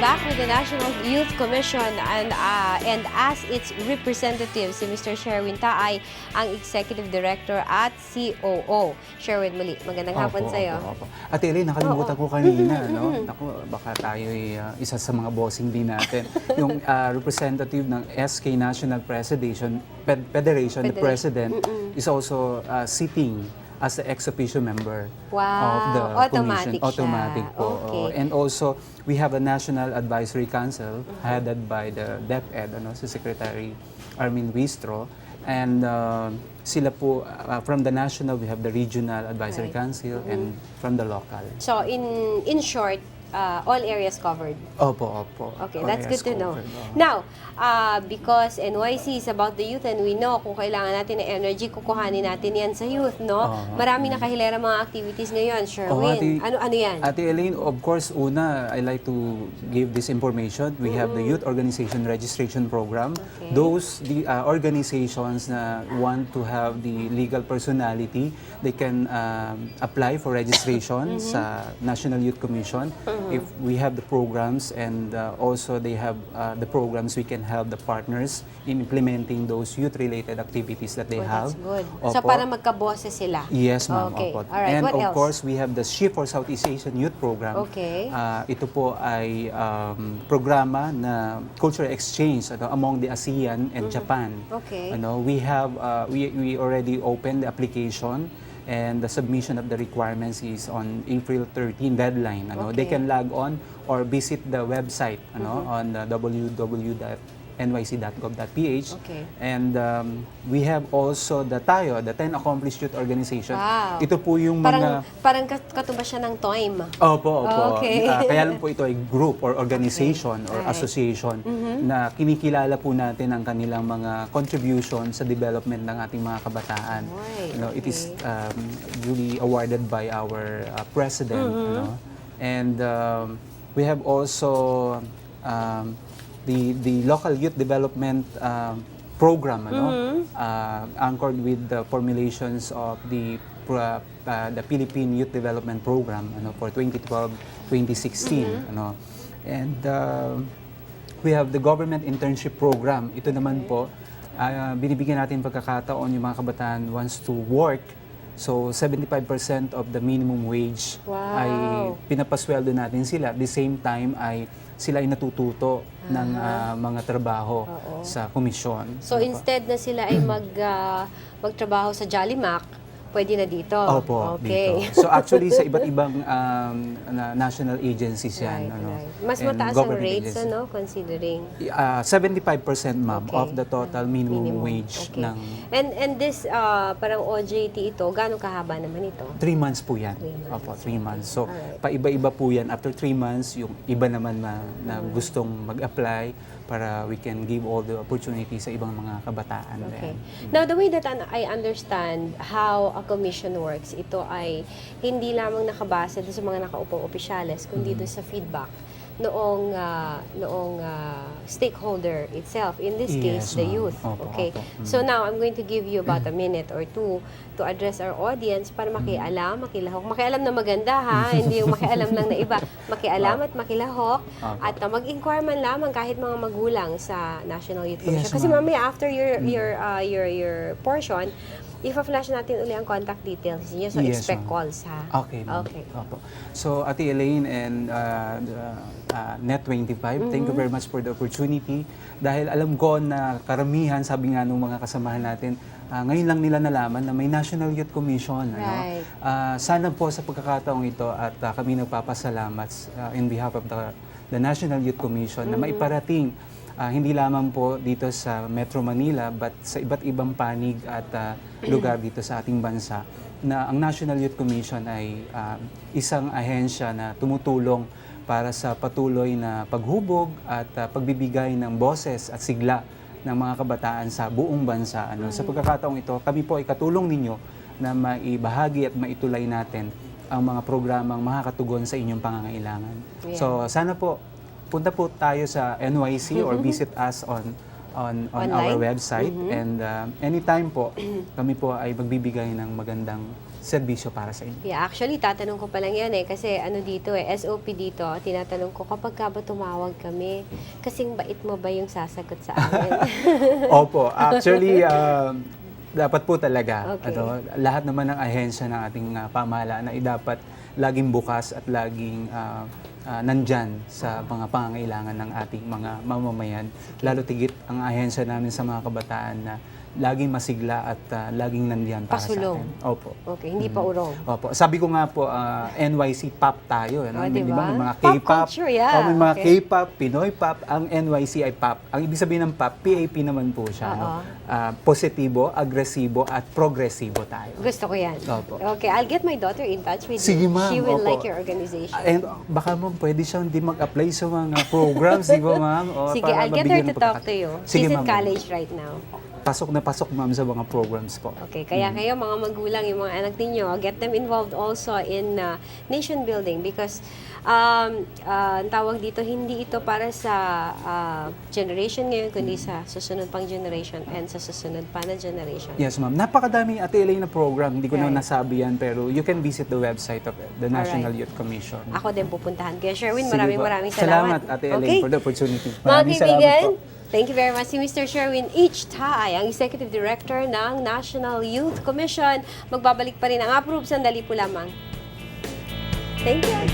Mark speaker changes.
Speaker 1: behalf of the National Youth Commission and, uh, and as its representative, si Mr. Sherwin Taay, ang Executive Director at COO. Sherwin, muli, magandang hapon sa iyo.
Speaker 2: opo, opo. Ate Elaine, nakalimutan ko kanina, no? Naku, baka tayo isa sa mga bossing din natin. Yung ah, representative ng SK National Presidation, Fed- Federation, the President, is also ah, sitting as the ex officio member
Speaker 1: Wow,
Speaker 2: of the
Speaker 1: automatic
Speaker 2: commission.
Speaker 1: siya.
Speaker 2: Automatic po.
Speaker 1: Okay.
Speaker 2: oo. And also, we have a National Advisory Council headed by the DepEd, ano, si Secretary Armin Wistro. And uh, sila po, uh, from the national, we have the Regional Advisory
Speaker 1: Right.
Speaker 2: Council and from the local.
Speaker 1: So, in in short, uh, all areas covered.
Speaker 2: Opo, opo.
Speaker 1: Okay,
Speaker 2: Oh,
Speaker 1: that's good to know.
Speaker 2: covered, oo.
Speaker 1: Now, uh, because NYC is about the youth and we know kung kailangan natin ng energy, kukuhanin natin yan sa youth, no?
Speaker 2: Oo.
Speaker 1: Marami nakahilera mga activities ngayon.
Speaker 2: Oh,
Speaker 1: Sherwin,
Speaker 2: Ate-
Speaker 1: ano, ano yan?
Speaker 2: Ate Elaine, of course, una, I like to give this information. We have the Youth Organization Registration Program.
Speaker 1: Okay.
Speaker 2: Those the uh, organizations na want to have the legal personality, they can um, apply for registration sa National Youth Commission. If we have the programs and uh, also they have uh, the programs, we can help the partners in implementing those youth-related activities that they
Speaker 1: Oh,
Speaker 2: have.
Speaker 1: that's good. So,
Speaker 2: Opo.
Speaker 1: para magkaboses sila.
Speaker 2: Yes, ma'am.
Speaker 1: Okay.
Speaker 2: Opo.
Speaker 1: Alright,
Speaker 2: And
Speaker 1: what
Speaker 2: of
Speaker 1: else?
Speaker 2: course, we have the Shift for Southeast Asian Youth Program.
Speaker 1: Okay.
Speaker 2: Ah, ito po ay um, programa na cultural exchange ano, among the ASEAN and Japan.
Speaker 1: Mm-hmm. Okay.
Speaker 2: Ano, we have uh, we we already opened the application and the submission of the requirements is on April 13 deadline. Ano, they
Speaker 1: Okay.
Speaker 2: can log on or visit the website ano
Speaker 1: Mm-hmm.
Speaker 2: on the www.nyc.gov.ph.
Speaker 1: Okay.
Speaker 2: And um, we have also the TAYO, the 10 Accomplished Youth Organization.
Speaker 1: Wow.
Speaker 2: Ito po yung
Speaker 1: Parang,
Speaker 2: mga...
Speaker 1: parang kat- katumbas siya ng TOIM.
Speaker 2: Opo, opo.
Speaker 1: Okay.
Speaker 2: Ah, kaya lang po ito ay group or organization or
Speaker 1: Alright.
Speaker 2: association na kinikilala po natin ang kanilang mga contribution sa development ng ating mga kabataan.
Speaker 1: Alright,
Speaker 2: You know, It is
Speaker 1: okay.
Speaker 2: um, duly awarded by our uh, president. you know. And um, we have also um, the the local youth development um, program ano uh, anchored with the formulations of the pro- uh, the Philippine Youth Development Program ano for 2012-2016 ano. And um, we have the government internship program. Ito naman po ah, binibigyan natin pagkakataon yung mga kabataan wants to work. So 75% of the minimum wage
Speaker 1: Wow.
Speaker 2: ay pinapasweldo natin sila. At the same time ay sila ay natututo ng ah, mga trabaho
Speaker 1: Oo.
Speaker 2: sa komisyon
Speaker 1: So,
Speaker 2: Ano po?
Speaker 1: instead na sila ay mag, ah, magtrabaho sa Jollimac, pwede na dito.
Speaker 2: Opo,
Speaker 1: okay.
Speaker 2: dito. So actually sa iba't ibang um, na- national agencies yan.
Speaker 1: Right,
Speaker 2: ano,
Speaker 1: right. Mas mataas ang rates,
Speaker 2: agencies.
Speaker 1: ano, considering
Speaker 2: Ah, 75% ma'am
Speaker 1: Okay.
Speaker 2: of the total minimum, wage
Speaker 1: Okay.
Speaker 2: ng
Speaker 1: And and this uh, parang OJT ito, gaano kahaba naman ito?
Speaker 2: 3 months po yan.
Speaker 1: Three months.
Speaker 2: Opo, 3 months. So,
Speaker 1: Alright.
Speaker 2: paiba-iba po yan. After 3 months, yung iba naman na, na gustong mag-apply para we can give all the opportunities sa ibang mga kabataan.
Speaker 1: Okay.
Speaker 2: din.
Speaker 1: Now, the way that I understand how a commission works, ito ay hindi lamang nakabase sa mga nakaupong opisyales, kundi
Speaker 2: Mm-hmm.
Speaker 1: doon sa feedback noong ah, noong ah, stakeholder itself in this case
Speaker 2: Yes,
Speaker 1: the youth
Speaker 2: Opo,
Speaker 1: okay?
Speaker 2: Opo. Mm.
Speaker 1: so now i'm going to give you about a minute or two to address our audience para makialam makilahok. Makialam na maganda ha? Hindi yung makialam lang na iba. Makialam at makilahok.
Speaker 2: Opo.
Speaker 1: at uh, mag-inquire man lamang kahit mga magulang sa National Youth Commission.
Speaker 2: Yes,
Speaker 1: kasi mamaya after your your uh, your your portion ifa-flash natin uli ang contact details niyo. So
Speaker 2: Yes,
Speaker 1: expect calls ha?
Speaker 2: Okay.
Speaker 1: okay.
Speaker 2: Opo. So, Ate Elaine and uh, the, uh, Net25, thank
Speaker 1: Mm-hmm.
Speaker 2: you very much for the opportunity. Dahil alam ko na karamihan, sabi nga nung mga kasamahan natin, ah, ngayon lang nila nalaman na may National Youth Commission.
Speaker 1: Right.
Speaker 2: Ano? Ah, sana po sa pagkakataong ito at ah, kami nagpapasalamat ah, in behalf of the, the National Youth Commission na maiparating ah, hindi lamang po dito sa Metro Manila but sa iba't ibang panig at ah, lugar dito sa ating bansa na ang National Youth Commission ay ah, isang ahensya na tumutulong para sa patuloy na paghubog at ah, pagbibigay ng boses at sigla ng mga kabataan sa buong bansa. Ano? Sa pagkakataong ito, kami po ay katulong ninyo na maibahagi at maitulay natin ang mga programang makakatugon sa inyong pangangailangan.
Speaker 1: Yeah.
Speaker 2: So sana po, punta po tayo sa NYC or visit us on on on our website and uh, anytime po kami po ay magbibigay ng magandang serbisyo para sa inyo.
Speaker 1: Yeah, actually, tatanong ko pa lang yan eh. Kasi ano dito eh, SOP dito, tinatanong ko, kapag ka ba tumawag kami, kasing bait mo ba yung sasagot sa amin?
Speaker 2: Opo, actually, um, dapat po talaga.
Speaker 1: Okay.
Speaker 2: Ano, lahat naman ng ahensya ng ating uh, pamahalaan ay dapat laging bukas at laging ah, ah, nandyan sa mga pangangailangan ng ating mga mamamayan. Lalo tigit ang ahensya namin sa mga kabataan na laging masigla at ah, laging nandiyan para
Speaker 1: Pasulong.
Speaker 2: sa atin. Opo.
Speaker 1: okay, hindi pa urong.
Speaker 2: Opo. Sabi ko nga po, ah, NYC pop tayo. Ano?
Speaker 1: Oh,
Speaker 2: Di
Speaker 1: diba?
Speaker 2: ba? May mga
Speaker 1: Pop
Speaker 2: K-pop.
Speaker 1: culture, yeah.
Speaker 2: Oh, may mga
Speaker 1: Okay.
Speaker 2: K-pop, Pinoy pop. Ang NYC ay pop. Ang ibig sabihin ng pop, PAP naman po siya. No?
Speaker 1: Oo.
Speaker 2: Ah, positibo, agresibo, at progresibo tayo.
Speaker 1: Gusto ko yan.
Speaker 2: Opo.
Speaker 1: Okay, I'll get my daughter in touch with
Speaker 2: Sige,
Speaker 1: you. She will
Speaker 2: Opo.
Speaker 1: like your organization.
Speaker 2: And baka ma'am, pwede siyang di mag-apply sa mga programs, di ba ma'am? O,
Speaker 1: Sige, I'll get her to talk to you.
Speaker 2: Sige,
Speaker 1: She's in college right now.
Speaker 2: Pasok na pasok ma'am sa mga programs po.
Speaker 1: Okay, kaya kayo mga magulang, yung mga anak ninyo, get them involved also in uh, nation building because um, uh, ang tawag dito, hindi ito para sa uh, generation ngayon, kundi sa susunod pang generation and sa susunod pa na generation.
Speaker 2: Yes, ma'am. Napakadaming Ate Elaine na program. Hindi ko na
Speaker 1: Right.
Speaker 2: nasabi yan, pero you can visit the website of the National Youth Commission.
Speaker 1: Ako din pupuntahan. Kaya Sherwin, maraming maraming salamat.
Speaker 2: Ate Elaine,
Speaker 1: okay?
Speaker 2: for the opportunity.
Speaker 1: Mga
Speaker 2: Maraming salamat
Speaker 1: kaibigan,
Speaker 2: po.
Speaker 1: Thank you very much si Mr. Sherwin H. Tay, ang Executive Director ng National Youth Commission. Magbabalik pa rin ang approve. Sandali po lamang. Thank you.